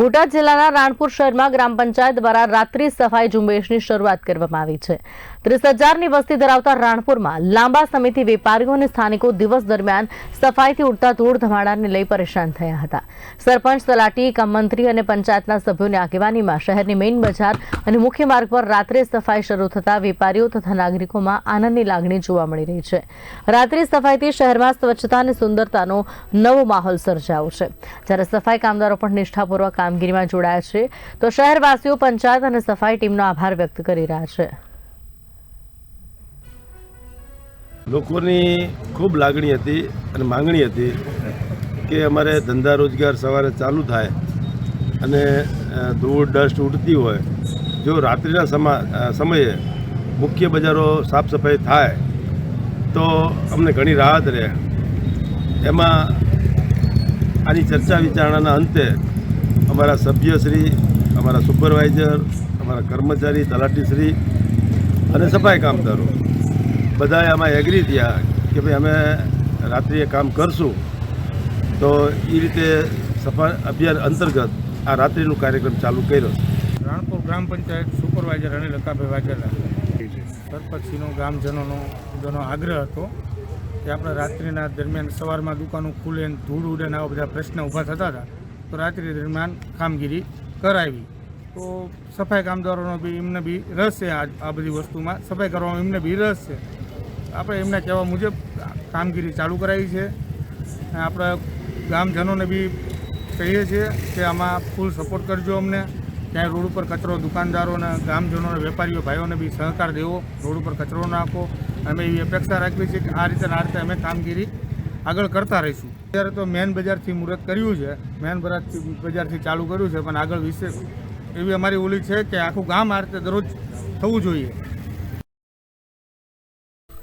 બોટાદ જિલ્લાના રાણપુર શહેરમાં ગ્રામ પંચાયત દ્વારા રાત્રિ સફાઈ ઝુંબેશની શરૂઆત કરવામાં આવી છે. ત્રીસ હજારની વસ્તી ધરાવતા રાણપુરમાં લાંબા સમયથી વેપારીઓ અને સ્થાનિકો દિવસ દરમિયાન સફાઈથી ઉડતા ધૂળ ધમાડાને લઈ પરેશાન થયા હતા. સરપંચ, તલાટી કમ મંત્રી અને પંચાયતના સભ્યોની આગેવાનીમાં શહેરની મેઇન બજાર અને મુખ્ય માર્ગ પર રાત્રે સફાઈ શરૂ થતા વેપારીઓ તથા નાગરિકોમાં આનંદની લાગણી જોવા મળી રહી છે. રાત્રિ સફાઈથી શહેરમાં સ્વચ્છતા અને સુંદરતાનો નવો માહોલ સર્જાયો છે. જ્યારે સફાઈ કામદારો પણ નિષ્ઠાપૂર્વક કામગીરીમાં જોડાયા છે. તો શહેરવાસીઓ પંચાયત અને સફાઈ ટીમનો આભાર વ્યક્ત કરી રહ્યા છે. લોકોની ખૂબ લાગણી હતી અને માંગણી હતી કે અમારે ધંધા રોજગાર સવારે ચાલુ થાય અને ધૂળ, ડસ્ટ ઉડતી હોય. જો રાત્રિના સમા સમયે મુખ્ય બજારો સાફ સફાઈ થાય, તો અમને ઘણી રાહત રહે. એમાં આની ચર્ચા વિચારણાના અંતે અમારા સભ્યશ્રી, અમારા સુપરવાઇઝર, અમારા કર્મચારી, તલાટીશ્રી અને સફાઈ કામદારો. બધાએ આમાં એગ્રી થયા કે ભાઈ અમે રાત્રિએ કામ કરશું. તો એ રીતે સફાઈ અભિયાન અંતર્ગત આ રાત્રિનું કાર્યક્રમ ચાલુ કર્યો. રાણપુર ગ્રામ પંચાયત સુપરવાઇઝર અને લતાભાઈ વાઘેલા. સરપંચશ્રીનો, ગ્રામજનોનો, બધાનો આગ્રહ હતો કે આપણે રાત્રિના દરમિયાન સવારમાં દુકાનો ખુલે ધૂળ ઉડે ને આવા બધા પ્રશ્ન ઊભા થતા હતા. તો રાત્રિ દરમિયાન કામગીરી કરાવી. તો સફાઈ કામદારોનો બી એમને બી રસ છે આ આ બધી વસ્તુમાં. સફાઈ કરવામાં એમને બી રસ છે. આપણે એમના કહેવા મુજબ કામગીરી ચાલુ કરાવી છે. આપણે ગામજનોને બી કહીએ છીએ કે આમાં ફૂલ સપોર્ટ કરજો અમને. ક્યાંય રોડ ઉપર કચરો દુકાનદારોને ગામજનોને, વેપારીઓ, ભાઈઓને બી સહકાર દેવો. રોડ ઉપર કચરો નાખો. અમે એવી અપેક્ષા રાખવી છીએ કે આ રીતે આ રીતે અમે કામગીરી આગળ કરતા રહીશું. અત્યારે તો મેન બજારથી મુહૂર્ત કર્યું છે. મેન બજારથી બજારથી ચાલુ કર્યું છે, પણ આગળ વિશે એવી અમારી ઓલી છે કે આખું ગામ આ રીતે દરરોજ થવું જોઈએ.